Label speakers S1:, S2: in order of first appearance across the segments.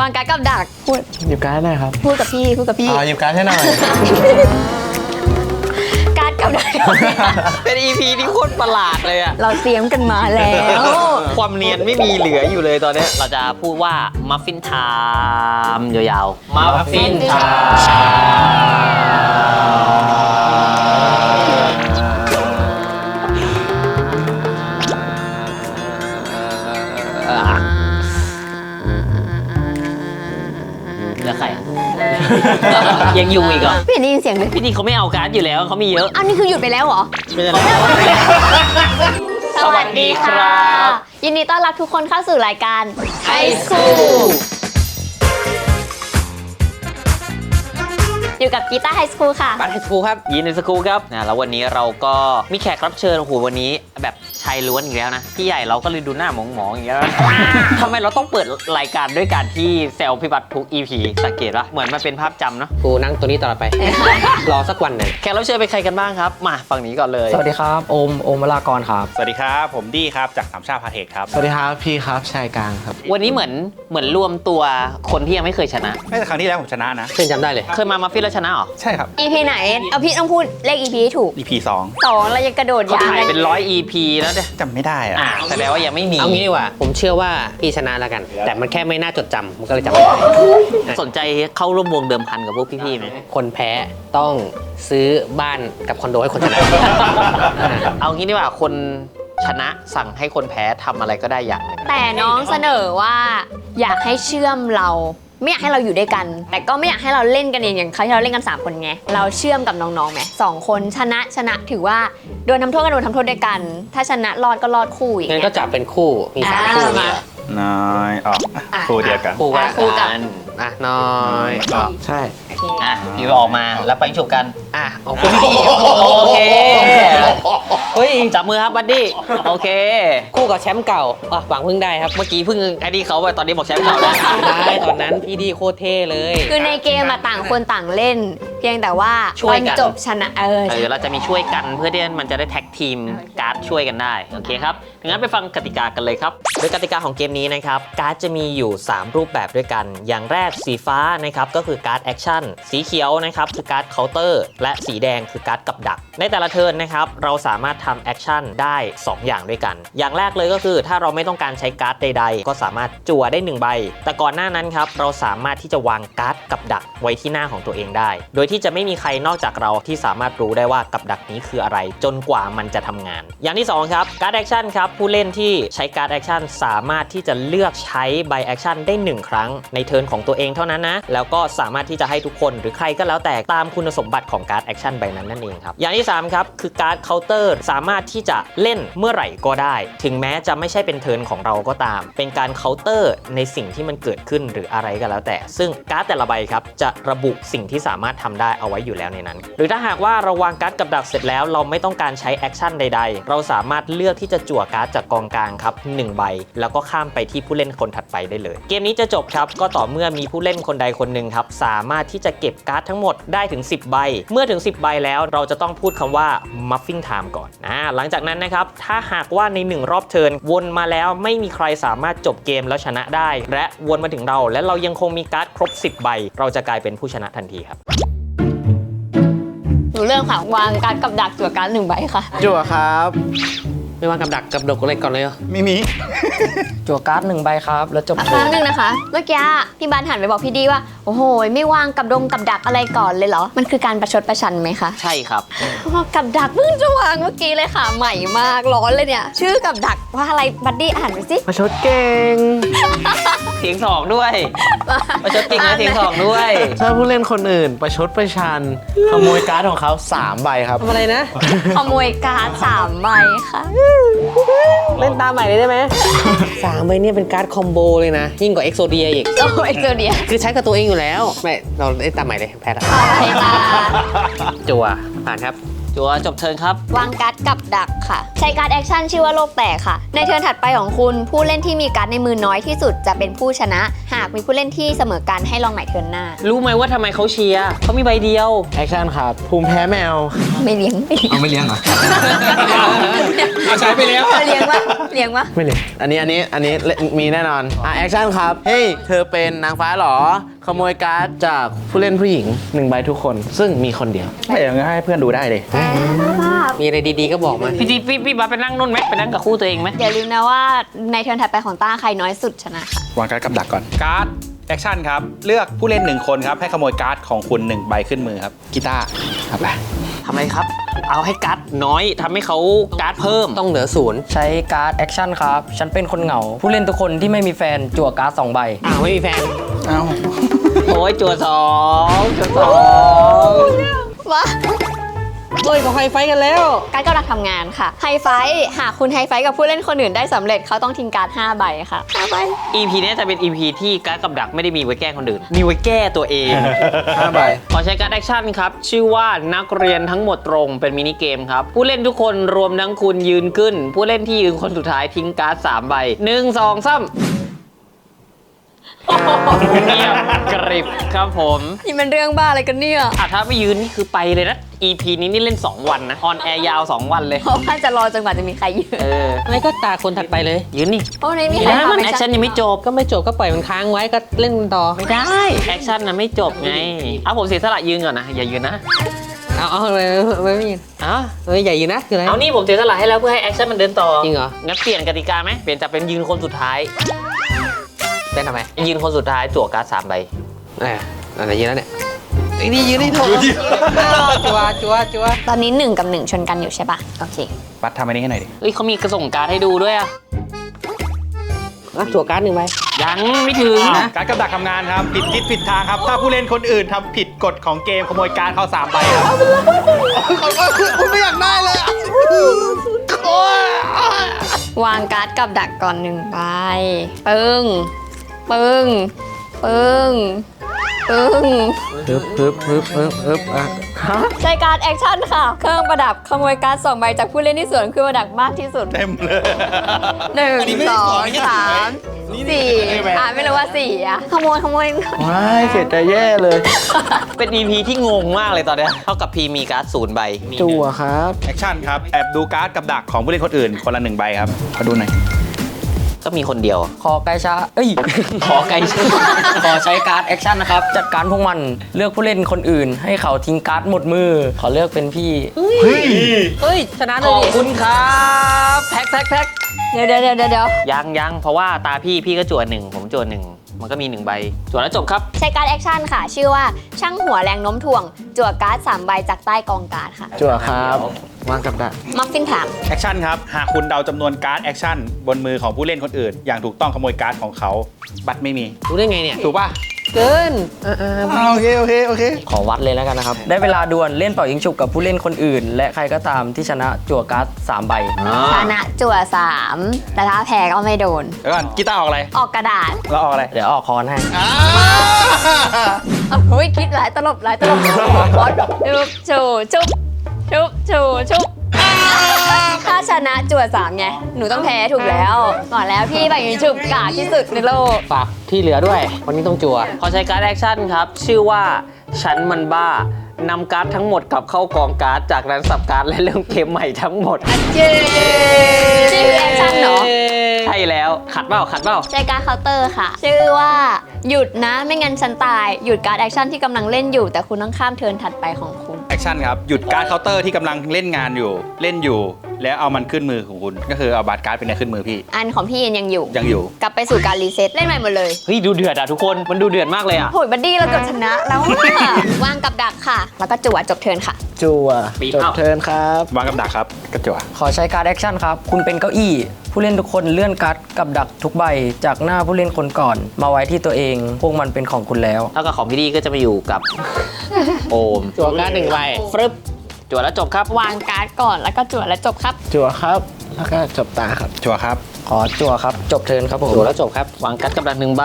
S1: วางการดกับดักพูด
S2: หยิบการ์ดหน่อยครับ
S1: พูดกับพี่พูดกับพี่
S2: อ่าหยิบการ์ดให้หน่อย
S1: การดกับดัก
S3: เป็น EP ที่โคตรประหลาดเลยอะ
S1: เราเตรียมกันมาแล้ว
S3: ความเนียนไม่มีเหลืออยู่เลยตอนเนี้ยเราจะพูดว่ามัฟฟินไทม์ยาวๆ มัฟฟินไทม์ ยังอยู่อีกเหรอ
S1: พี่ได้ยินเสียงเลย
S3: พี่นี่เขาไม่เอาการ์ดอยู่แล้วเขามีเยอะ
S1: อ้าวนี่คือหยุดไปแล้วเหรอ
S3: ไม่ใช่
S1: สวัสดีค่ะยินดีต้อนรับทุกคนเข้าสู่รายการ High School อยู่กับกีตาร์ไฮสคูลค่ะ
S3: บัตไฮสคูลครับยินในสคูลครับนะแล้ววันนี้เราก็มีแขกรับเชิญโอ้โหวันนี้ แบบชายล้วนอีกแล้วนะ พี่ใหญ่เราก็เลยดูหน้าหมองๆอย่างเงี้ยทำไมเราต้องเปิดรายการด้วยการที่แซวพี่บัตทุก EP สังเกตปะเหมือนมันเป็นภาพจำเนาะ
S4: กูนั่งตัวนี้ตลอดไป รอสักวันหนึ่ง
S3: แขกรับเชิญเป็นใครกันบ้างครับ มาฝั่งนี้ก่อนเลย
S2: สวัสดีครับโอมโอมวรากรครับ
S5: สวัสดีครับ ผมดี้ครับจากสามชาติพาเทคครับ
S2: สวัสดีครับพี่ครับชายกลางครับ
S3: วันนี้เหมือนเหมือนรวมตัวคนที่ยังไม่เคยชนะ
S5: ไม่แต่ครั้งที่แล้วผมชนะนะ
S4: เพื่อนจำได้เลย
S3: เคยมามาฟิลแล้วชนะเหรอ
S5: ใช่ครับ
S1: EP ไหนเอาพี่ต้องพูดเลข EP ให้ถูก
S5: EP 2
S1: สองเรายังกระโดด
S3: เขา
S1: ยาง
S3: ถ่าย
S1: กัน
S3: เป็นร้อย EP แล้วเนี่ย
S5: จำไม่ได้อะ
S3: อะแสดงว่ายังไม่มี
S4: เอางี้ดีกว่า ผมเชื่อว่าพี่ชนะแล้วกัน แต่มันแค่ไม่น่าจดจำมันก็เลยจำไม่ได้
S3: สนใจเข้าร่วมวงเดิมพันกับพวกพี่ๆไหม
S4: คนแพ้ต้องซื้อบ้านกับคอนโดให้คนชนะ
S3: เอางี้ดีกว่าคนชนะสั่งให้คนแพ้ทำอะไรก็ได้อย่างหนึ่ง
S1: แต่น้องเสนอว่า อยากให้เชื่อมเรา ไม่อยากให้เราอยู่ด้วยกัน แต่ก็ไม่อยากให้เราเล่นกันเองอย่างครั้งที่เราเล่นกันสามคนไงเราเชื่อมกับน้องๆไหมสองคนชนะชนะถือว่าโดนทำโทษก็โดนทำโทษด้วยกัน ถ้าชนะรอดก็รอดคู่อีก
S4: งั้น
S1: เงี้
S4: ก็
S1: ย
S4: จับเป็นคู่มีสาม
S1: อ่า
S4: คู่
S1: มา
S5: น้อยออก
S1: อะ
S5: ครูเดียวกัน
S3: คู่กัน
S1: คู่กัน
S4: อะน้อยอะ
S2: ใช่
S3: อะพี่ออกมาแล้วไปฉุบกัน
S4: อะเอาคู่พี่
S3: โอเค
S4: เฮ้ย
S3: จับมือครับบัดดี้โอเค
S4: คู่กับแชมป์เก่าอะหวังพึ่งได้ครับ
S3: เมื่อกี้เพิ่งไอ้นี่เขาไปตอนนี้บอกแชมป์เก่าแล้ว
S4: ได้ตอนนั้นพี่ดีโคตรเท่เลย
S1: คือในเกมอะต่างคนต่างเล่น เพียงแต่ว่า
S3: ช่วย
S1: ตอน
S3: กัน
S1: จบชนะเออ
S3: เออเราจะมีช่วยกันเพื่อที่มันจะได้แท็กทีมการ์ดช่วยกันได้โอเคครับงั้นไปฟังกติกากันเลยครับโดยกติกาของเกมนี้นะครับการ์ดจะมีอยู่ 3 รูปแบบด้วยกัน อย่างแรกสีฟ้านะครับก็คือการ์ดแอคชั่นสีเขียวนะครับคือการ์ดเคาน์เตอร์และสีแดงคือการ์ดกับดัก ในแต่ละเทิร์นนะครับเราสามารถทำแอคชั่นได้ 2 อย่างด้วยกัน อย่างแรกเลยก็คือถ้าเราไม่ต้องการใช้การ์ดใด ๆ ก็สามารถจั่วได้ 1 ใบ แต่ก่อนหน้านั้นครับเราสามารถที่จะวางการ์ดกับดักไว้ที่หน้าของตัวเองได้ โดยที่จะไม่มีใครนอกจากเราที่สามารถรู้ได้ว่ากับดักนี้คืออะไร จนกว่ามันจะทำงาน อย่างที่สองครับการ์ดแอคชั่นครับผู้เล่นที่ใช้การ์ดแอคชั่นสามารถที่จะเลือกใช้ใบแอคชั่นได้หนึ่งครั้งในเทิร์นของตัวเองเท่านั้นนะ แล้วก็สามารถที่จะให้ทุกคนหรือใครก็แล้วแต่ตามคุณสมบัติของการ์ดแอคชั่นใบนั้นนั่นเองครับอย่างที่สามครับคือการ์ดเคาน์เตอร์สามารถที่จะเล่นเมื่อไหร่ก็ได้ ถึงแม้จะไม่ใช่เป็นเทิร์นของเราก็ตาม เป็นการเคาน์เตอร์ในสิ่งที่มันเกิดขึ้นหรืออะไรก็แล้วแต่ ซึ่งการ์ดแต่ละใบครับจะระบุสิ่งที่สามารถทำได้เอาไว้อยู่แล้วในนั้น หรือถ้าหากว่าเราวางการ์ดกับดักเสร็จแล้ว เราไม่ต้องการใช้แอคชั่นใด ๆ เราสามารถเลือกที่จะจั่วการ์ดจากกองกลางครับหนึ่งใบ แล้วก็ข้ามไปที่ผู้เล่นคนถัดไปได้เลย เกมนี้จะจบครับก็ต่อเมื่อมีผู้เล่นคนใดคนหนึ่งครับสามารถที่จะเก็บการ์ดทั้งหมดได้ถึง 10 ใบ เมื่อถึง 10 ใบแล้วเราจะต้องพูดคำว่า muffing time ก่อนนะหลังจากนั้นนะครับถ้าหากว่าใน 1 รอบเทิร์นวนมาแล้วไม่มีใครสามารถจบเกมแล้วชนะได้ และวนมาถึงเราและเรายังคงมีการ์ดครบ 10 ใบ เราจะกลายเป็นผู้ชนะทันทีครับ
S1: เริ่มค่ะ วางการดกับดักจั่วการดหนึ่งใบค่ะ
S2: จั่วครับ
S4: ไม่วางกับดักกับดกอะไรก่อนเลยเหรอ
S5: ไม่มี
S2: จั่วการ์ดหนึ่งใบครับ แล้วจบ
S1: แป๊
S2: เทิร์
S1: บ
S2: น
S1: นึงนะคะ เมื่อกี้พี่บานหันไปบอกพี่ดีว่า โอ้โห ไม่วางกับดงกับดักอะไรก่อนเลยเหรอ มันคือการประชดประชันไหมคะ
S3: ใช่ครับ
S1: บอกกับดักเพิ่งจะวางเมื่อกี้เลยค่ะ ใหม่มากร้อนเลยเนี่ย ชื่อกับดักว่าอะไรบัดดี้อ่านไปสิ
S2: ประชดเก่ง
S3: เสียงสองด้วยประชดจริงนะเสียงสองด้วย
S2: ถ้าผู้เล่นคนอื่น ประชดประชันขโมยการ์ดของเขา3ใบครับ
S4: ทำอะไรนะ
S1: ขโมยการ์ดสามใบค่ะ
S4: เล่นตามใหม่เลยได้ไหมสามใบเนี่ยเป็นการ์ดคอมโบเลยนะ ยิ่งกว่าเอ็กโซเดียอีก
S1: โอ้ยเจอเดีย
S4: คือใช้กับตัวเองอยู่แล้ว ไม่ เราเล่นตามใหม่เลยแพ้ละ
S1: ไปค่ะ
S4: จัวผ่านครับ
S3: จัวจบเทิร์นครับ
S1: วางการ์ดกับดักค่ะ ใช้การ์ดแอคชั่นชื่อว่าโลกแตกค่ะ ในเทิร์นถัดไปของคุณ ผู้เล่นที่มีการ์ดในมือน้อยที่สุดจะเป็นผู้ชนะ หากมีผู้เล่นที่เสมอกันให้ลองใหม่เทิร์นหน้า
S3: รู้ไหมว่าทำไมเขาเชียร์เขามีใบเดียว
S2: แอคชั่นครับ ภูมิแพ้แมว
S1: ไม่เลี้ยงไม่เลี้ยง
S2: เอาไม่เลี้ยงเหรอ
S5: เอาใช้ไปแล้ว
S1: เลี้ยงวะเลี้ยงวะ
S2: ไม่เลี้ยงอันนี้อันนี้อันนี้มีแน่นอน อะแอคชั่นครับ เฮ้ย เธอเป็นนางฟ้าเหรอขโมยการ์ดจากผู้เล่นผู้หญิงหนึ่งใบทุกคน ซึ่งมีคนเดียว
S5: ไม่อย่างนั้นให้เพื่อนดูได้เลย
S4: มีอะไรดีๆก็บอกมา
S3: พี่จีพี่พี่บัสไปนั่งนู่นไหมไปนั่งกับคู่ตัวเองไหม
S1: อย่าลืมนะว่าในเทิร์นถัดไปของต้าใครน้อยสุดชนะค่ะ
S5: วางการ์ดกับดักก่อน การ์ดแอคชั่นครับ เลือกผู้เล่นหนึ่งคนครับ ให้ขโมยการ์ดของคุณหนึ่งใบขึ้นมือครับกีตาร์ครับไป
S3: ทำไมครับ เอาให้การ์ดน้อยทำให้เขาการ์ดเพิ่ม
S4: ต้องเหลือศูนย์
S6: ใช้การ์ดแอคชั่นครับ ฉันเป็นคนเหงา ผู้เล่นทุกคนที่ไม่มีแฟนจั่วการ์ดสองใบ
S4: อ้าวไม่มีแฟน
S5: เอ้า
S3: โอ้ยจัวสองจัวสอง
S1: วะ
S4: เฮ้ยเขาไฮไฟท์กันแล้ว
S1: การ์ดกับดักทำงานค่ะ ไฮไฟท์หากคุณไฮไฟท์กับผู้เล่นคนอื่นได้สำเร็จเขาต้องทิ้งการ์ด5ใบค่ะ5ใบ
S3: EP เนี้ยจะเป็น EP ที่การ์ดกับดักไม่ได้มีไว้แกล้งคนอื่น มีไว้แก้ตัวเอง
S2: ห้าใบ
S3: ขอใช้การ์ดแอคชั่นครับ ชื่อว่านักเรียนทั้งหมดตรงเป็นมินิเกมครับ ผู้เล่นทุกคนรวมทั้งคุณยืนขึ้น ผู้เล่นที่ยืนคนสุดท้ายทิ้งการ์ด3ใบหนึ่งสองสาม เงียบกริบครับผม
S1: นี่มันเรื่องบ้าอะไรกันเนี่ย
S3: อะถ้าไม่ยืนนี่คือไปเลยนะ EP นี้นี่เล่น 2 วันนะ ออนแอร์ยาว 2 วันเลย
S1: เพราะว่าจะรอจนกว่าจะมีใครยืน
S3: เออ
S4: ไม่ก็ตาคนถัดไปเลย
S3: ยืนนี่
S1: เพราะในมีใคร
S3: นะ
S1: ทำ
S3: มันแอคชั่นยังไม่จบ
S4: ก็ไม่จบก็ปล่อยมันค้างไว้ก็เล่นต่อ
S3: ไม่ได้ แอคชั่นนะไม่จบไงเอาผมเสียสละยืนก่อนนะ อย่ายืนนะ
S4: เอาเอาเลยไม่ไม่ยิน
S3: เอ้า
S4: เฮ้ยใหญ่อยู่นะคืออะไร
S3: เอานี่ผมเสียสละให้แล้วเพื่อให้แอคชั่นมันเดินต่อ
S4: จริงเหรอ
S3: งั้นเปลี่ยนกติกาไหมเปลี่ยนจากเป็นยืนคนสุดท้าย
S4: เป็นทำไม
S3: ยืนคนสุดท้ายจั่วการ์ดสามใบ
S4: เอออะไรยืนแล้วเนี่ยไอ้นี่ยืนได้ถูกจัวจัวจัว
S1: ตอนนี้1กับ1ชนกันอยู่ใช่ปะโอเค
S5: บัตรทำอันนี้ให้หน่อยดิ
S3: เอ้ยเขามีกระส่งการ์ดให้ดูด้วยอะ
S4: อะจัวการ์ดหนึ่งใบ
S3: ยังไม่ถึงนะ
S5: การ์ดกับดักทำงานครับ ผิดทิศผิดทางครับ ถ้าผู้เล่นคนอื่นทำผิดกฎของเกมขโมยการ์ดเขาสามใบครับ
S2: คุณไม่อยากได้เลยอะ
S1: วางการ์ดกับดักก่อนหนึ่งใบปึ้ง ปึ้ง ปึ้ง ปึ้ง
S2: ปึ๊บปึ๊บปึ๊บปึ๊บปึ๊บอะฮะ
S1: ใช้การ์ดแอคชั่นค่ะ เครื่องประดับขโมยการ์ดสองใบจากผู้เล่นที่สวนเครื่องประดับมากที่สุด
S5: เต็มเลย
S1: หนึ่งสองสามสี่อะไม่รู้ว่าสี่อะขโมยขโมย
S2: ว้ายเสียใจแย่เลย
S3: เป็น EP ที่งงมากเลยตอนเนี้ยเท่ากับพีมีการ์ดศูนย์ใบ
S2: จั่วครับ
S5: แอคชั่นครับ แอบดูการ์ดกับดักของผู้เล่นคนอื่น คนละหนึ่งใบครับขอดูหน่อย
S3: ก็มีคนเดียว
S6: ขอไกชาเอ้ย
S3: ขอไกลชื่อ
S6: ขอใช้การ์ดแอคชั่นนะครับ จัดการพวกมัน เลือกผู้เล่นคนอื่น ให้เขาทิ้งการ์ดหมดมือ ขอเลือกเป็นพี่
S4: เฮ้ยชนะ
S3: ข
S4: เลย
S3: อบ
S4: ดิ
S3: คุณครับแท็กแท็กแท็ก
S1: เดี๋ยวเดี๋ยวเดี๋ยวเดี๋ยว
S3: ยังยังเพราะว่าตาพี่พี่ก็จั่วหนึ่งผมจั่วหนึ่งมันก็มีหนึ่งใบจั่วแล้วจบครับ
S1: ใช้การ์ดแอคชั่นค่ะ ชื่อว่าช่างหัวแรงโน้มถ่วง จั่วการ์ดสามใบจากใต้กองการ์ดค่ะ
S2: จั่วครับ วางกับดัก
S1: มัฟฟินถาม
S5: แอคชั่นครับ หากคุณเดาจำนวนการ์ดแอคชั่นบนมือของผู้เล่นคนอื่น อย่างถูกต้องขโมยการ์ดของเขา บัตรไม่มี
S4: รู้ได้ไงเนี่ย
S5: ถูกป่ะ
S4: เกินอ่า
S5: อ่าโอเค โอเค โอเค
S6: ขอวัดเลยแล้วกันนะครับ ได้เวลาดวลเล่นเป่ายิงฉุบกับผู้เล่นคนอื่น และใครก็ตามที่ชนะจั่วการ์ดสามใบ
S1: ชนะจั่วสามแต่ถ้าแพ้ก็ไม่โดน
S5: เดี๋ยวก่อนกีตาร์ออกอะไร
S1: ออกกระดาษ
S5: เราออกอะไร
S6: เดี๋ยวออกคอนให้
S1: เอาเฮ้ยคิดหลายตลบหลายตลบคอนชุบชูชุบ ชุบชูชุบถ้าชนะจั่วสามไง หนูต้องแพ้ถูกแล้วบอกแล้วพี่แบบนี้ฉุบกากที่สุดในโลก
S4: ฝากที่เหลือด้วย วันนี้ต้องจัว
S3: ขอใช้การ์ดแอคชั่นครับ ชื่อว่าฉันมันบ้านำการ์ดทั้งหมดกลับเข้ากองการ์ด จากนั้นสับการ์ดและเริ่มเกมใหม่ทั้งหมด
S1: เย้ชื่อแอคชั่นเหรอ
S3: ใช่แล้ว ขัดเปล่าขัดเปล่า
S1: ใช้การดเคาน์เตอร์ค่ะ ชื่อว่า หยุดนะไม่งั้นฉันตาย หยุดการแอคชั่นที่กำลังเล่นอยู่ แต่คุณต้องข้ามเทิร์นถัดไปของคุณ
S5: แอคชั่นครับ หยุดการ์ดเคาน์เตอร์ที่กำลังเล่นงานอยู่ เล่นอยู่ แล้วเอามันขึ้นมือของคุณ ก็คือเอาบัตรการ์ดเป็นในขึ้นมือพี่
S1: อันของพี่เอ็นยังอยู่
S5: ยังอยู่
S1: กลับไปสู่การรีเซ็ตเล่นใหม่หมดเลย
S3: เฮ้ยดูเดือดอะทุกคนมันดูเดือดมากเลยอะ
S1: โหยบัดดี้เราเกือบชนะแล้วอะวางกับดักค่ะ แล้วก็จั่วจบเทิร์นค่ะ
S2: จั่ว
S3: ปีน
S2: จบ
S3: เอ้า
S2: เทิร์นครับ
S5: วางกับดักครับ กระจั่ว
S6: ขอใช้การ์ดแอคชั่นครับ คุณเป็นเก้าอี้ ผู้เล่นทุกคนเลื่อนการ์ดกับดักทุกใบ จากหน้าผู้เล่นคนก่อน มาไว้ที่ตัวเอง พวกมันเป็นของคุณแล้ว
S3: เท่ากับของพี่ดีก็จะมาอยู่กับ โอม
S4: จัวการ์ดหนึ่งใบ
S3: ฟรึบจั่วแล้วจบครับ
S1: วางการ์ดก่อนแล้วก็จั่วแล้วจบครับ
S2: จั่วครับ แล้วก็จบตาครับ
S5: จั่วครับ
S6: ขอจั่วครับ จบเทิร์นครับผม
S3: จั่วแล้วจบครับ วางการ์ดกับดักหนึ่งใบ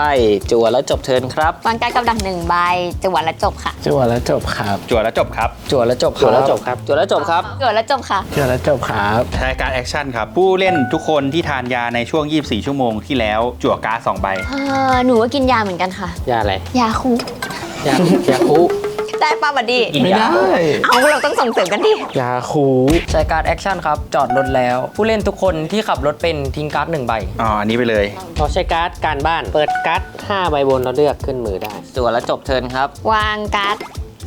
S3: จั่วแล้วจบเทิร์นครับ
S1: วางการดกับดักหนึ่งใบจั่วและจบค่ะ
S2: จั่วแล้วจบครับ
S5: จั่วแล้วจบครับ
S6: จั่วแล้วจบค
S3: จั่ว
S6: รั
S3: แล้ว
S6: บ
S3: จบครับจั่วแล้วจบครับ
S1: จั่วและจบค่ะ
S2: จั่วแล้วจบครับ
S5: ใช้การแอคชั่นครับ ผู้เล่นทุกคนที่ทานยาในช่วง 24 ชั่วโมงที่แล้ว จั่วการ์ดสองใบ
S1: เออหนูก็กินยาเหมือนกันค่ะ
S3: ยาอะไร
S1: ยาคู
S3: ยา ยาคุ
S1: ได้ป้าบัดดี้
S2: ไม่ได้
S1: เอาเราต้องส่งเสริมกันดิ
S2: ยาคู
S6: ใช้การดแอคชั่นครับ จอดรถแล้ว ผู้เล่นทุกคนที่ขับรถเป็นทิ้งการ์ดหนึ่งใบ
S5: อ๋ออันนี้ไปเลย
S4: พอใช้การ์ดการบ้าน เปิดการ์ด5ใบบนเราเลือกขึ้นมือได้
S3: จั่วแล้วจบเทิร์นครับ
S1: วางการ์ด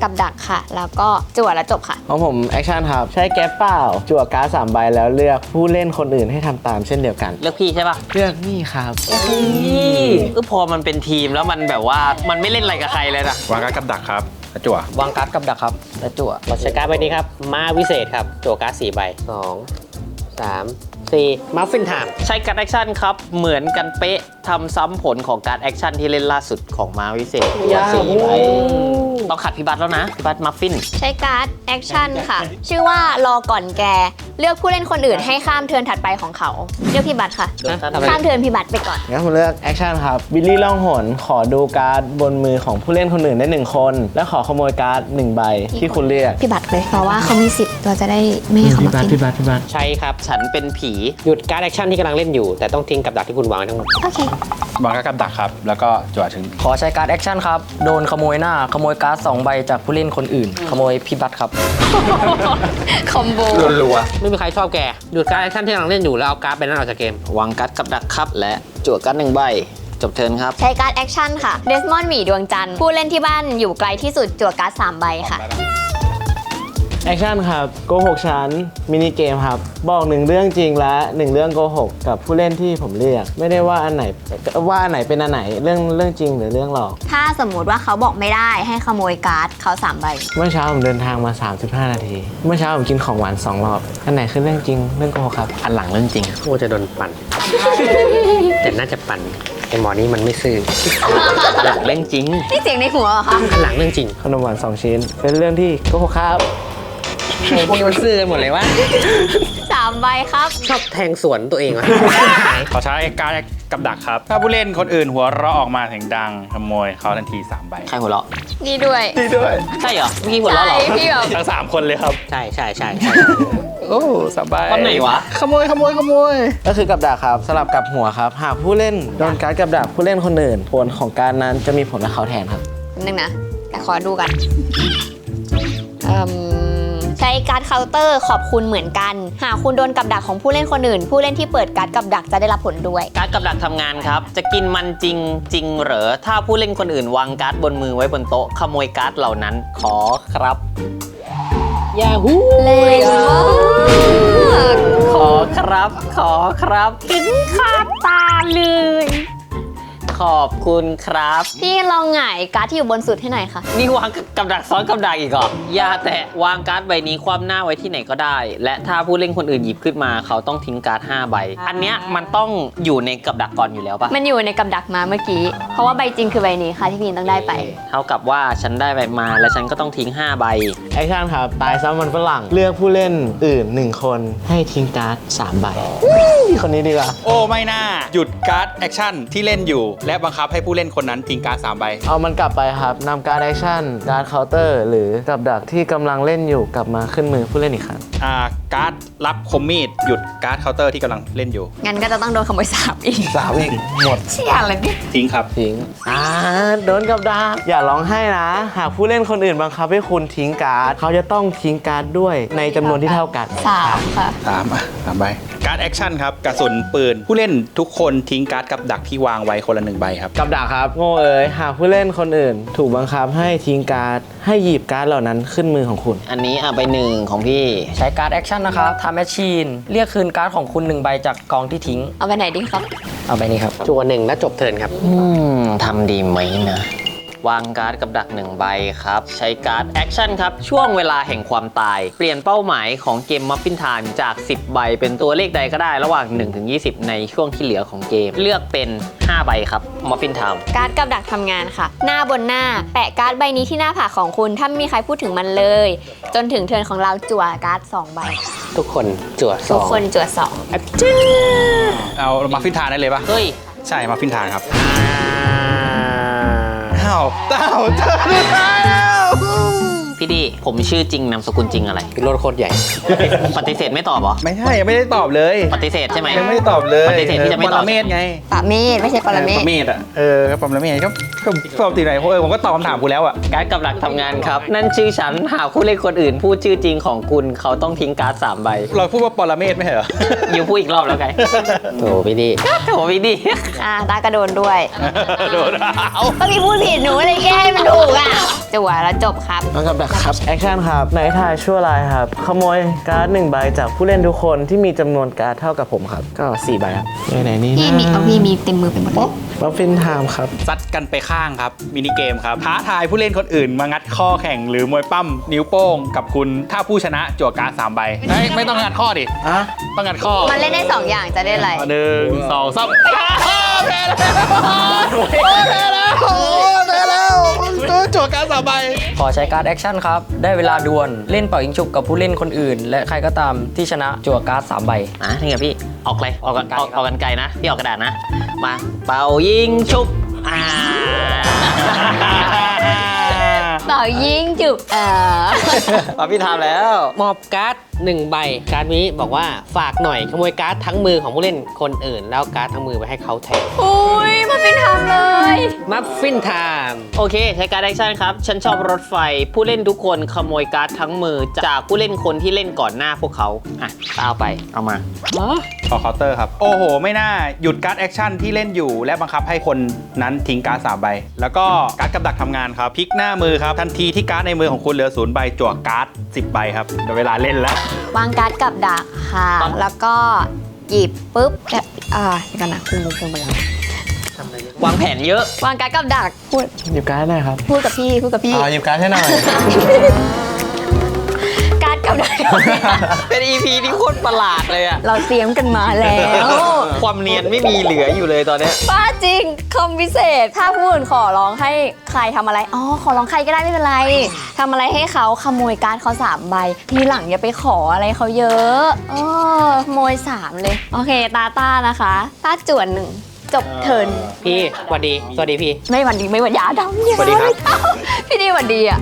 S1: กับดักค่ะ แล้วก็จั่วและจบค่ะ
S2: ของผมแอคชั่นครับ ใช้แก๊ปเปล่า จั่วการ์ดสามใบแล้วเลือกผู้เล่นคนอื่นให้ทำตามเช่นเดียวกัน
S3: เลือกพี่ใช่ป่ะ
S2: เลือกนี่ครับ
S3: ก็พอมันเป็นทีมแล้วมันแบบว่ามันไม่เล่นอะไรกับใครเลยนะ
S5: วางการ์ดกับดักครับแล้ว จั่ว
S6: วางการ์ดกับดักครับและจั่ว
S4: เราใช้การ์ดใบนี้ครับ มาวิเศษครับโจวการ์ด4ใบสองสามสี่มัฟฟินไทม์
S3: ใช้การ์ดแอคชั่นครับ เหมือนกันเป๊ะทำซ้ำผลของการ์ดแอคชั่นที่เล่นล่าสุดของมาวิเศษสี่ใบต้องขัดพี่บัตแล้วนะพี่บัตมัฟฟิน
S1: ใช้การ์ดแอคชั่นค่ะ ชื่อว่ารอก่อนแก เลือกผู้เล่นคนอื่นให้ข้ามเทิร์นถัดไปของเขา เลือกพี่บัตรค่ะ ข้ามเทิร์นพี่บัตรไปก่อน
S2: งั้นผมเลือกแอคชั่นครับ บิลลี่ล่องหนขอดูการ์ดบนมือของผู้เล่นคนอื่นได้หนึ่งคน และขอขโมยการ์ดหนึ่งใบที่คุณเลือก
S1: พี่บัตรเลย เพราะว่าเขามีสิทธิ์เราจะได้ไม่ให้เขามากิน
S2: พี่บัตพี่บัต
S4: ใช้ครับ
S3: ฉันเป็นผี
S4: หยุดการ์ดแอคชั่นที่กำลังเล่นอยู่ แต่ต้องทิ้งกับดักที่คุณวางไว้ทั้งหมด
S1: โอเค
S5: วางการ์ดกับดักครับ แล้วก็จั่วถึง
S6: ขอใช้การ์ดแอคชั่นครับ โดนขโมยหน้า ขโมยการ์ดสองใบจากผู้เล่นคนอื่น ขโมยพี่บัตครับ
S1: คอมโบ
S4: ไม่มีใครชอบแก หยุดการ์ดแอคชั่นที่กำลังเล่นอยู่แล้วเอาการ์ดไปนั้นออกจากเกม
S3: วางการ์ดกับดักครับ และจั่วการ์ดหนึ่งใบ จบเทิร์นครับ
S1: ใช้การ์ดแอคชั่นค่ะ เดสมอนด์หมีดวงจันทร์ผู้เล่นที่บ้านอยู่ไกลที่สุดจั่วการ์ดสามใบค่ะ
S2: แอคชั่นครับโกหกชั้นมินิเกมครับ บอกหนึ่งเรื่องจริงและหนึ่งเรื่องโกหกกับผู้เล่นที่ผมเลือกไม่ได้ว่าอันไหนว่าอันไหนเป็นอันไหนเรื่องเรื่องจริงหรือเรื่องหลอก
S1: ถ้าสมมุติว่าเขาบอกไม่ได้ให้ขโมยการ์ดเขาสามใบ
S2: เมื่อเช้าผมเดินทางมา 35 นาที เมื่อเช้าผมกินของหวานสองรอบอันไหนคือเรื่องจริงเรื่องโกหกครับ
S3: อันหลังเรื่องจริง
S4: โอ้จะโดนปั่น แต่น่าจะปั่นไอหมอนี้มันไม่ซื่อ
S3: หลังเรื่องจริง
S1: นี่เสียงในหัวเหรอคะ
S4: ข้างหลังเรื่องจริง
S2: ขนมหวานสองชิ้น เป็นเรื่องที่โกหกครับ
S4: พวกนี้มันซื่อกันหมดเลยว่า
S1: สามใบครับ
S4: ชอบแทงสวนตัวเองวะ
S5: ขอใช้การ์ดกับดักครับ ถ้าผู้เล่นคนอื่นหัวเราะออกมาเสียงดังขโมยเขาทันทีสามใบ
S3: ใครหัวเราะ
S1: นี่ด้วย
S3: ใช่เหรอเมื่อกี้หัวเราะ
S1: ใช่
S3: เหรอ
S1: พี่แบบ
S5: ทั้งสามคนเลยครับ
S4: ใช่ใช่ใช่ใช่
S5: โอ้สบาย
S3: ตอนไหนวะ
S5: ขโมยขโมยขโมย
S2: ก็คือกับดักครับสลับกับหัวครับ หากผู้เล่นโดนการดกับดักผู้เล่นคนอื่นผลของการนั้นจะมีผลกับเขาแทนครับ
S1: นิดนึงนะแต่ขอดูกันเอิ่มใช้ การ์ดเคาน์เตอร์ขอบคุณเหมือนกัน หากคุณโดนกับดักของผู้เล่นคนอื่น ผู้เล่นที่เปิดการ์ดกับดักจะได้รับผลด้วย
S3: การ์ดกับดักทำงานครับ จะกินมันจริงจริงเหรอ ถ้าผู้เล่นคนอื่นวางการ์ดบนมือไว้บนโต๊ะขโมยการ์ดเหล่านั้นขอครับ
S4: ยาฮู
S1: แรงมาก
S3: ขอครับ ขอครับเห็นขาดตาเลย ขอบคุณครับ
S1: พี่ลองหงายการ์ดที่อยู่บนสุดให้หน่อยค่ะ
S3: นี่วางกับดักซ้อนกับดักอีกเหรออย่าแต่วางการ์ดใบนี้คว่ำหน้าไว้ที่ไหนก็ได้ และถ้าผู้เล่นคนอื่นหยิบขึ้นมา เขาต้องทิ้งการ์ด5ใบ อันเนี้ยมันต้องอยู่ในกับดักก่อนอยู่แล้วปะ
S1: มันอยู่ในกับดักมาเมื่อกี้ เพราะว่าใบจริงคือใบนี้ค่ะที่พี่ต้องได้ไป
S3: เท่ากับว่าฉันได้ใบมาและฉันก็ต้องทิ้ง 5 ใบ
S2: แอคชั่นครับ ตายซ้ำมันฝรั่ง เลือกผู้เล่นอื่น 1 คนให้ทิ้งการ์ด3ใบคนนี้ดีกว่า
S5: โอ้ไม่น่า หยุดการ์ดแอคชั่นที่เล่นอยู่ และบังคับให้ผู้เล่นคนนั้นทิ้งการ์ดสามใบ
S2: เอามันกลับไปครับนำการดแอคชั่นการเคาน์เตอร์ หรือกับดักที่กำลังเล่นอยู่กลับมาขึ้นมือผู้เล่นอีกครั้ง
S5: อ่าการ์ดรับคมมีดหยุดการ์ดเคาน์เตอร์ที่กำลังเล่นอยู่
S1: งั้นก็จะต้องโดนขโมยสามอีก
S2: สามอีกหมด
S1: เชี่ยอะไรเนี่ย
S5: ทิ้งครับ
S2: ทิ้งอ่าโดนกับดักอย่าร้องไห้นะ หากผู้เล่นคนอื่นบังคับให้คุณทิ้งการ์ดเขาจะต้องทิ้งการ์ดด้วยในจำนวนที่เท่ากัน
S1: สามค่ะ
S5: ตามอะตามใบ การ์ดแอคชั่นครับ กระสุนปืน ผู้เล่นทุกคนทิ้งการ์ดกับดักที่วางไว้คนละหนึ่งใบครับ
S2: กับดักครับ โง่เอ๋ยหากผู้เล่นคนอื่น ถูกบังคับให้ทิ้งการ์ด ให้หยิบการ์ดเหล่านั้นขึ้นมือของคุณ
S3: อันนี้อะใบหนึ่งของพี่
S6: ใช้การ์ดแอคชั่นนะครับทำแมชชีน เรียกคืนการ์ดของคุณหนึ่งใบจากกองที่ทิ้ง
S1: เอาไปไหนดีครับ
S6: เอาใบนี้ครับ
S4: จัวหนึ่งแล้วจบเทิร์นครับ
S3: อืมทำดีไหมนะ วางการ์ดกับดักหนึ่งใบครับ ใช้การ์ดแอคชั่นครับ ช่วงเวลาแห่งความตาย เปลี่ยนเป้าหมายของเกมมัฟฟินไทม์จาก 10 ใบ เป็นตัวเลขใดก็ได้ระหว่าง 1-20 ในช่วงที่เหลือของเกม เลือกเป็น 5 ใบครับมัฟฟินไทม์
S1: การ์ดกับดักทำงานค่ะ หน้าบนหน้า แปะการ์ดใบนี้ที่หน้าผากของคุณ ถ้าไม่มีใครพูดถึงมันเลย จนถึงเทิร์นของเราจั่วการ์ดสองใบ
S4: ทุกคนจั่วส
S1: ทุ
S4: อกง
S1: คนจั่วสอง
S5: เอามาฟินทานได้เลยปะ
S3: เฮ้ย
S5: ใช่มาฟินทานครับอ้า วเต้าเจอแล้ว
S3: พี่ดี ผมชื่อจริงนามสกุลจริงอะไร
S4: เป็นรถโคตรใหญ่
S3: ปฏิเสธไม่ตอบเหรอ
S5: ไม่ใช่ยังไม่ได้ตอบเลย
S3: ปฏิเสธใช่ไหม
S5: ยังไม่ได้ตอบเลย
S3: ปฏิเสธที่จะไม่ตอบ
S5: ปรเมศไง
S1: ปะเมธไม่ใช่ปรเม
S5: ป
S1: ธ
S5: รเมศอะเออก็ปรเมศก็ก็ปกติไหนเพราะเออผมก็ตอบคำถามคุณแล้วอะ
S3: การ์ดกับดักทำงานครับ นั่นชื่อฉันหากผู้เล่นคนอื่น พูดชื่อจริงของคุณเขาต้องทิ้งการ์ดสามใบ
S5: เราพูดว่าปรเมศไม่ใช่เหรอ
S3: ยูพูดอีกรอบแล้วไง
S4: โถพี่ดี
S3: โถพี่ดี
S1: อ่าตากระโดนด้วย
S5: โดนเอา
S1: ก็มีพูดผิดหนูเลยแก้ให้มันถูกอะจั่วแล้วจบครับ
S2: วางกับดักครับ แอคชั่นครับในทายชั่วร้ายครับ ขโมยการ์ดหนึ่งใบจากผู้เล่นทุกคนที่มีจำนวนการ์ดเท่ากับผมครับ ก็4ใบครับในไหนนี้
S1: พี่มีเอาพี่มีเต็มมือไปหมดเลย
S2: บัฟฟินไทม์ครับ
S5: ซัดกันไปข้างครับมินิเกมครับท้าทายผู้เล่นคนอื่นมางัดข้อแข่งหรือมวยปั้มนิ้วโป้งกับคุณถ้าผู้ชนะจั่วการ์ดสามใบเฮ้ยไม่ต้องงัดข้อดิ
S2: อะ
S5: ต้องงัดข้อ
S1: มันเล่นได้สองอย่างจะได้อะไร
S5: หนึ่งสองสาม แพ้แล้วแพ้แล้วโอ้แพ้แล้วจั่วการ์ดสามใบ
S6: ขอใช้การ์ดแอคชั่นครับ ได้เวลาดวลเล่นเป่ายิงฉุบกับผู้เล่นคนอื่น และใครก็ตามที่ชนะจั่วการ์ดสามใบ
S3: อะนี่ไงพี่ออกเลยออกกันออกออกกันไกลนะพี่ออกกระดาษนะ มาเป่ายิงชุบอ่า
S1: เป่ายิงจุบเออ
S3: เอาพี่ทำแล้ว
S4: มอบการ์ด หนึ่งใบ การ์ดนี้บอกว่าฝากหน่อยขโมยการ์ดทั้งมือของผู้เล่นคนอื่น แล้วการ์ดทั้งมือไปให้เขาแทน
S1: อุ้ยมันเป็นทำเลย
S4: มัฟฟินไทม์
S3: โอเคใช้การดแอคชั่นครับ ฉันชอบรถไฟ ผู้เล่นทุกคนขโมยการ์ดทั้งมือ จากผู้เล่นคนที่เล่นก่อนหน้าพวกเขาอะเอาไปเอามา
S5: ขอเคาน์เตอร์ครับ โอ้โห ไม่น่า หยุดการ์ดแอคชั่นที่เล่นอยู่และบังคับให้คนนั้นทิ้งการ์ดสามใบ แล้วก็การ์ดกับดักทำงานครับพลิกหน้ามือครับ ทันทีที่การ์ดในมือของคุณเหลือศูนย์ใบจั่วการ์ดสิบใบครับเดี๋ยวเวลาเล่นแล้ว
S1: วางการ์ดกับดักค่ะ แล้วก็หยิบปุ๊บแบบอ่าเดี๋ยวกันนะคุณมุกคุณไปแล้ว
S3: วางแผนเยอะ
S1: วางการ์ดกับดักพูด
S2: หยิบการ์ดหน่อยครับ
S1: พูดกับพี่พูดกับพี่
S2: อ่าหยิบการ์ดให้หน่อย
S1: การ์ดกับดัก
S3: เป็น EP ที่โคตรประหลาดเลยอะ
S1: เราเตรียมกันมาแล้ว
S3: ความเนียนไม่มีเหลืออยู่เลยตอนเนี้ย
S1: ป้าจริงคำพิเศษ ถ้าผู้อื่นขอร้องให้ใครทำอะไร อ๋อ ขอร้องใครก็ได้ไม่เป็นไรทำอะไรให้เขาขโมยการ์ดเขาสามใบ ทีหลังอย่าไปขออะไรเขาเยอะเออขโมยสามเลย โอเค ตาต้านะคะ ต้าจวนหนึ่ง จบเทิร์น
S4: พี่สวัสดี สวัสดีพี่
S1: ไม่หวันดีไม่หวันยาดำอย่า
S4: สวัสดีครับ
S1: พี่ดีหวันดีอะ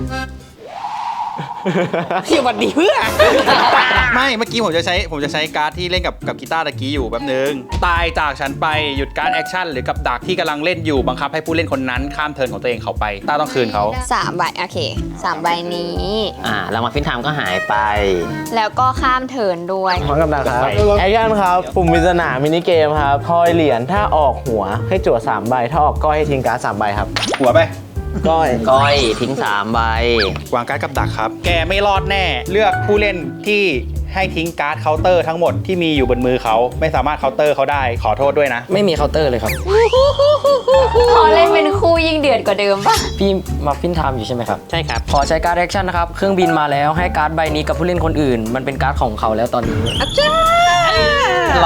S4: พี่สวัสดีเพื่อ
S5: ไม่เมื่อกี้ผมจะใช้ผมจะใช้การ์ดที่เล่นกับกับกีตาร์ตะกี้อยู่แป๊บนึง ตายจากฉันไปหยุดการ์ดแอคชั่นหรือกับดักที่กำลังเล่นอยู่บังคับให้ผู้เล่นคนนั้นข้ามเทิร์นของตัวเองเขาไปต้าต้องคืนเขา
S1: สามใบโอเคสามใบนี้
S3: อ่าแล้วมาฟินไทม์ก็หายไป
S1: แล้วก็ข้ามเทิร์นด้วย
S2: วางกับดักครับแอคชั่นครับ ปุ่มปริศนามินิเกมครับทอยเหรียญถ้าออกหัวให้จั่วสามใบ ถ้าออกก้อยให้ทิ้งการ์ดสามใบครับ
S5: หัวไป
S2: ก้อย
S3: ก้อยทิ้งสามใบ
S5: วางการ์ดกับดักครับ แกไม่รอดแน่ เลือกผู้เล่นที่ให้ทิ้งการ์ดเคาน์เตอร์ทั้งหมดที่มีอยู่บนมือเขาไม่สามารถเคาน์เตอร์เขาได้ขอโทษด้วยนะ
S6: ไม่มีเคาน์เตอร์เลยครับ
S1: พอเล่นเป็นคู่ยิ่งเดือดกว่าเดิมป่ะ
S6: พี่มาฟินไทม์อยู่ใช่ไหมครับ
S4: ใช่ครับ
S6: ขอใช้การ์ดแอคชั่นนะครับ เครื่องบินมาแล้วให้การ์ดใบนี้กับผู้เล่นคนอื่น มันเป็นการ์ดของเขาแล้วตอนนี้
S3: ร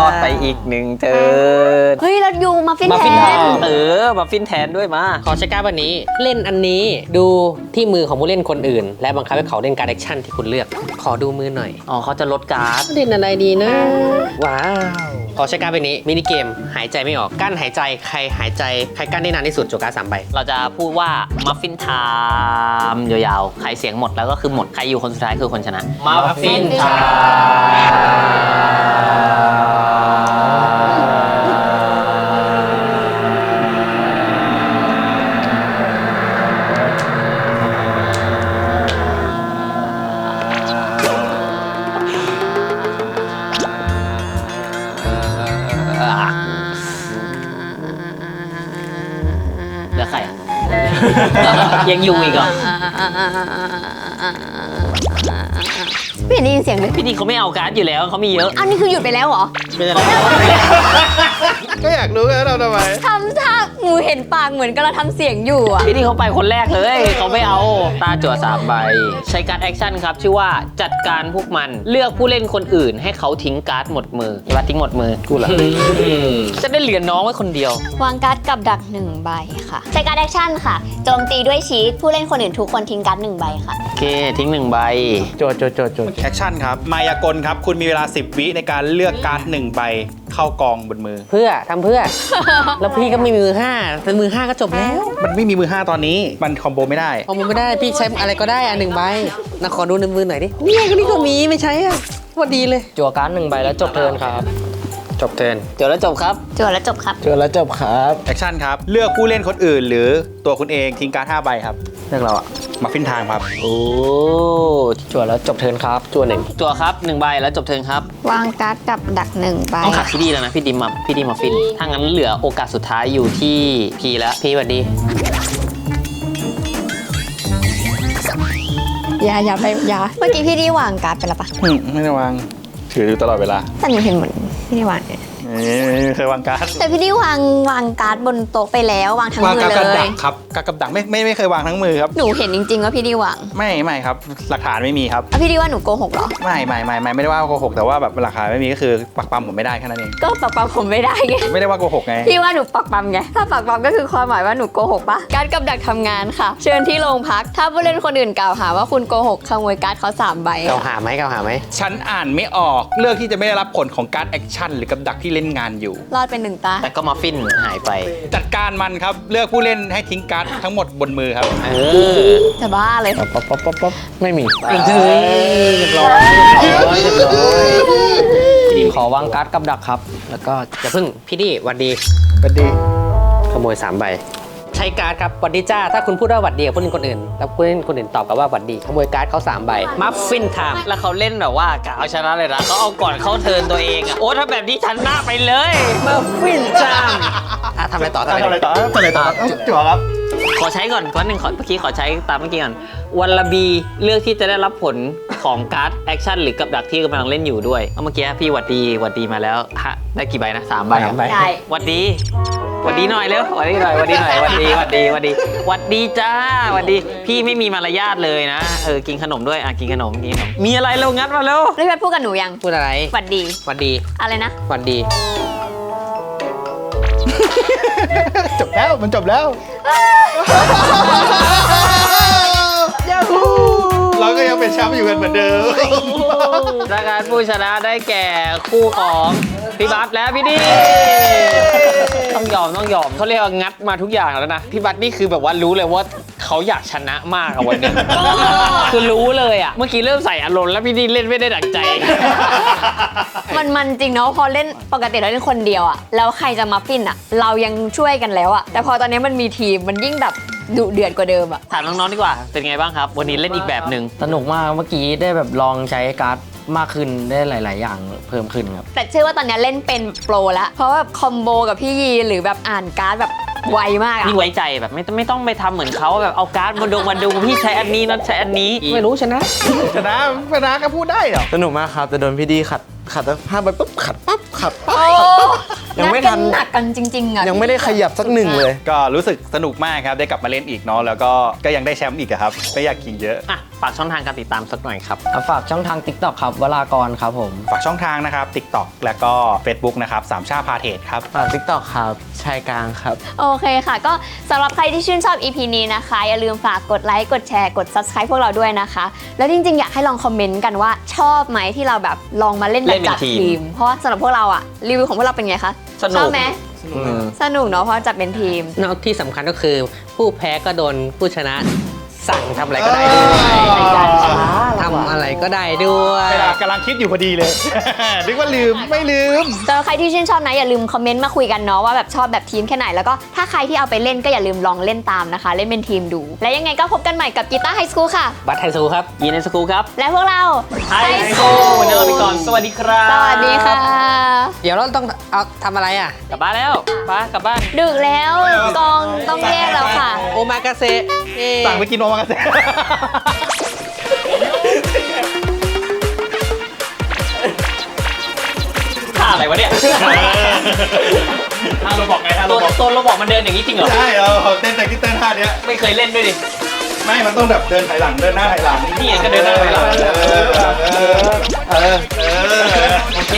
S3: อดไปอีกหนึ่งเทิร์น
S1: เฮ้ยเราอยู่มาฟิน
S4: มา
S1: แท
S4: ฟินแท
S1: น
S4: น
S3: เออมาฟินแทนด้วยมา
S4: ขอใช้การ์ดวันนี้ เล่นอันนี้ดูที่มือของผู้เล่นคนอื่น และบังคับให้เขาเล่นการ์ดแอคชั่นที่คุณเลือก ขอดูมือหน่อย
S3: อ๋อเขาจะลดการ์ด
S4: เล่นอะไรดีนะ ว้าว ขอใช้การ์ดใบนี้มินิเกมหายใจไม่ออกกั้นหายใจใครหายใจใครกั้นได้นานที่สุดจบการ์ดสามใบ
S3: เราจะพูดว่ามัฟฟินไทม์ยาวๆ ใครเสียงหมดแล้วก็คือหมด ใครอยู่คนสุดท้ายคือคนชนะ มัฟฟินไทเยังอยู่อีกเหรอ
S1: ไม่เห็นได้ยินเสียงเลย
S3: พี่ดีเขาไม่เอาการ์ดอยู่แล้วเขามีเยอะ
S1: อ้าวนี่คือหยุดไปแล้วเหรอ
S5: ก็อยากรู้ว่าเราทำไม
S1: ทำท่า หนูเห็นปากเหมือนกำลังทำเสียงอยู่อะ
S3: พี่ดีเขาไปคนแรกเลย เขาไม่เอาตาจั่วสามใบ ใช้การ์ดแอคชั่นครับ ชื่อว่าจัดการพวกมันเลือกผู้เล่นคนอื่น ให้เขาทิ้งการ์ดหมดมือใช่ปะทิ้งหมดมือกูเหรอจะได้เหลือน้องไว้คนเดียว
S1: วางการ์ดกับดักหนึ่งใบค่ะ ใช้การ์ดแอคชั่นค่ะ โจมตีด้วยชีตผู้เล่นคนอื่นทุกคนทิ้งการ์ดหนึ่งใบค่ะ
S3: โอเค ทิ้งหนึ่งใบ
S2: โจทย์โจทย์โจทย์โจทย์
S5: แอคชั่นครับ มายากลครับ คุณมีเวลา 10 วิในการเลือกการ์ดหนึ่งใบ เข้ากองบนมือ
S4: เพื่อทำเพื่อ แล้วพี่ก็มีมือห้าแต่มือห้าก็จบแล้ว
S5: มันไม่มีมือ 5 ตอนนี้ มันคอมโบไม่ได้
S4: พอมันไม่ได้พี่ใช้อะไรก็ได้อันหนึ่งใบนะขอดูในมือหน่อยดิเนี่ยก็นี่ก็มีไม่ใช้อะพอดีเลย
S6: จั่วการ์ดหนึ่งใบแล้วจบเทิร์นครับ
S4: จบเทิร์น
S3: เดี๋ยวแล้วจบครับ
S1: จวดแล้วจบครับ
S2: โจทย์แล้วจบครับ
S5: แอคชั่นครับ เลือกผู้เล่นคนอื่น หรือตัวคุณเองทิ้งการ์ด5ใบครับ
S4: เรื่องเราอะ
S5: มาฟินทางครับ
S3: โอ้
S6: จั่วแล้วจบเทิร์นครับ
S4: จั่วหนึ่ง
S3: ตัวครับหนึ่งใบแล้วจบเทิร์นครับ
S1: วางการ์ดกับดักหนึ่งใบ
S3: ต้องขัดพี่ดีแล้วนะพี่ดิมมาพี่ดิมมาฟิน ถ้างั้นเหลือโอกาสสุดท้ายอยู่ที่พีแล้วพี่สวัสดี
S1: อย่าอย่าไปอย่าเมื่อกี้พี่ได้วางการ์ดไปแล้วปะ
S5: อืมไม่ได้วาง ถืออยู่ตลอดเวลา
S1: แต่หนูเห็นเหมือน พี่ได้วางเนี่ย
S5: ไม่เคยวางการ์ด
S1: แต่พี่ได้วางวางการ์ดบนโต๊ะไปแล้ววางทั้ง
S5: วาง
S1: มือ
S5: การ์ด
S1: เล
S5: กับดั
S1: ย
S5: กครับการ์ดกับดักไม่ไม่ไม่เคยวางทั้งมือครับ
S1: หนูเห็นจริงๆว่าพี่ได้วาง
S5: ไม่ไม่ครับ หลักฐานไม่มีครับ
S1: แล้วพี่ได้ว่าหนูโกหกเหรอ
S5: ไม่ไม่ไม่ไม่ไม่ได้ว่าโกหกแต่ว่าแบบหลักฐานไม่มีก็คือปักปั๊มผมไม่ได้แค่นั้นเอง
S1: ก็ปักปั๊มผมไม่ได้ไง
S5: ไม่ได้ว่าโกหกไง
S1: พี่ว่าหนูปักปั๊มไง ถ้าปักปั๊มก็คือความหมายว่าหนูโกหกปะการดกับดักทำงานค่ะ เชิญที่โรงพัก ถ้าผู้เล่นคนอื่นกล่าวหาว่าคุณโกหกขโมยการ์ดเขาสามใบ
S4: เกา
S1: อะ
S4: หาไหมเกาหาไหม
S5: ฉันอ่านไม่ออกเลือกที่จะไม่ได้รับผลของการแอคชั่นหรือกับดักที่เล่นงานอยู่
S1: รอดเป็นหนึ่งตา
S3: แต่ก็มาฟินหายไป
S5: จัดการมันครับ เลือกผู้เล่นให้ทิ้งการ์ดทั้งหมดบนมือครับ
S3: เออ
S1: จะบ้าเลย
S2: ป๊อปป๊อปป๊อปป๊อปไม่มี
S6: เรียบร้อยเรียบร้อยเรียบร้อยขอวางการ์ดกับดักครับ แล้วก็
S4: อย่าเพิ่งพี่ดิหวัดดี
S5: ก็ดี
S4: ขโมยสามใบ ใช้การ์ดครับหวัดดีจ้า ถ้าคุณพูดว่าหวัดดีกับผู้เล่นคนอื่น แล้วผู้เล่นคนอื่นตอบกลับว่าหวัดดีขโมยการ์ดเขาสามใบ
S3: มัฟฟินไทม์แล้วเขาเล่นแบบว่ากะเอาชนะเลยนะเขาเอาก่อนเข้าเทิร์นตัวเองอะโอ้ถ้าแบบนี้ชนะไปเลยมัฟฟินไทม์
S4: อะทำอะไรต่อทำ
S5: ทำ
S4: อะไร
S5: อะไร
S4: ต่อ
S5: ต่อทำอะไรต่อจั่วครับ
S3: ขอใช้ก่อนก้อนหนึ่งขอเมื่อกี้ขอใช้ตามเมื่อกี้ก่อนวันละบีเลือกที่จะได้รับผลของการ์ดแอคชั่นหรือกับดักที่กำลังเล่นอยู่ด้วยเอาเมื่อกี้พี่หวัดดีหวัดดีมาแล้วฮะได้กี่ใบนะสามใบ
S4: สามใบ
S1: ได้
S3: หวัดดี หวัดดีหน่อยเร็วหวัดดีหน่อยหวัดดีหน่อยหวัดดีหวัดดีหวัดดีหวัดดีจ้าหวัดดี พี่ไม่มีมารยาทเลยนะ เออ กินขนมด้วย อะ กินขนม กินขนม มีอะไรเร็วงัดมาเร็ว
S1: พี่แพทย์พูดกับหนูยัง
S4: พูดอะไร
S1: หวัดดี
S4: หวัดดี
S1: อะไรนะ
S4: หวัดดี
S5: จบแล้วมันจบแล้วยาฮูเราก็ยังเป็นแชมป์อยู่กันเหมือนเดิม
S3: รายการผู้ชนะได้แก่คู่ของ พี่บัสและพี่ดีต้องยอมต้องยอมเขาเรียกว่างัดมาทุกอย่างแล้วนะพี่บัสนี่คือแบบว่ารู้เลยว่าเขาอยากชนะมากอะวันนี้คือรู้เลยอะเมื่อกี้เริ่มใส่อารมณ์แล้วพี่ดีเล่นไม่ได้ดังใจ
S1: มันมันจริงเนาะพอเล่นปกติเราเล่นคนเดียวอะแล้วใครจะมาฟินอะเรายังช่วยกันแล้วอะแต่พอตอนนี้มันมีทีมมันยิ่งแบบดุเดือดกว่าเดิมอะ
S3: ถามน้องๆดีกว่า เป็นไงบ้างครับ วันนี้เล่นอีกแบบหนึ่ง
S6: สนุกมากเมื่อกี้ได้แบบลองใช้การ์ด มากขึ้นได้หลาย ๆ อย่างเพิ่มขึ้นครับ
S1: แต่เชื่อว่าตอนนี้เล่นเป็นโปรแล้ว เพราะว่าคอมโบกับพี่ยีหรือแบบอ่านการ์ดแบบไวมากอะ
S3: นี่ไว้ใจแบบไม่ต้องไม่ต้องไปทำเหมือนเขาแบบเอาการ์ดมาดงมาดูพี่ใช้อันนี้นัดใช้อันนี้
S4: ไม่รู้ชนะ
S5: ชนะชนะก็พูดได้เหรอ
S2: สนุกมากครับแต่โดนพี่ดีขัดขัดตั้งห้าใบปุ๊บขัดปั๊บขัดปั๊บ
S1: โอ้
S2: ยังไม่ทัน
S1: ดกัหนักกันจริงๆอะ
S2: ยังไม่ได้ขยับสักหนึ่งเลย
S5: ก็รู้สึกสนุกมากครับได้กลับมาเล่นอีกเนาะแล้วก็ก็ยังได้แชมป์อีกอะครับไม่อยากกินเยอะ
S3: อะฝากช่องทางการติดตามสักหน่อยครับ
S6: ฝากช่องทาง TikTok ครับ วรากรครับผม
S5: ฝากช่องทางนะครับ TikTok แล้วก็ Facebook นะครับสามชาพาเทศครับ
S2: ฝากทิกตอกครับชายกลางครับ
S1: โอเคค่ะ ก็สำหรับใครที่ชื่นชอบ EP นี้นะคะ อย่าลืมฝากกดไลค์กดแชร์กด Subscribe พวกเราด้วยนะคะ แล้วจริงๆ อยากให้ลองคอมเมนต์กันว่าชอบไหมที่เราแบบลองมาเล่นแบ
S3: เล่
S1: บ
S3: นเป็น
S1: จัด
S3: ทีม
S1: ทีม เพราะว่าสำหรับพวกเราอะรีวิวของพวกเราเป็นไงคะ
S3: สนุก
S1: ชอบไหม
S2: อืม
S1: สนุกเนาะเพราะจัดเป็นทีม
S4: นอกที่สำคัญก็คือผู้แพ้ก็โดนผู้ชนะ สั่งทำอะไรก็ได้ด้วยทำอะไรก็ได้ด้วย
S5: กำลังคิดอยู่พอดีเลย นึกว่าลืมไม่ลืม
S1: สำหรับใครที่ชื่นชอบนะอย่าลืมคอมเมนต์มาคุยกันเนาะว่าแบบชอบแบบทีมแค่ไหนแล้วก็ถ้าใครที่เอาไปเล่นก็อย่าลืมลองเล่นตามนะคะ เล่นเป็นทีมดู และยังไงก็พบกันใหม่กับกีตาร์ไฮสคูลค่ะ
S4: บัตไทซูครับ
S3: ยีนสกูครับ
S1: และพวกเรา
S3: ไฮโซวันนี้เราไปก่อน สวัสดีครับ
S1: สวัสดีค่ะ
S4: เดี๋ยวเราต้องเอาทำอะไรอะ
S3: กลับบ้านแล้วป้ากลับบ้าน
S1: ดึกแล้วกองต้องแยกแล้วค่ะ
S4: โอมากาเซเย้
S5: สั่งไปกินโอมมากระแส
S3: ท่าอะไรวะเนี่ย
S5: ท่าเราบอกไงท่าเราตั
S3: ว
S5: บอก
S3: ตัวเราบอกมันเดินอย่างนี้จริงเหรอ
S5: ใช่เราเต้นแต่ที่เต้นท่าเนี้ย
S3: ไม่เคยเล่นด้วยดิ
S5: ไม่มันต้องแบบเดินถอยหลังเดินหน้าถอยหลัง
S3: นี่ไงก็เดินหน้าถอยหลังโอเค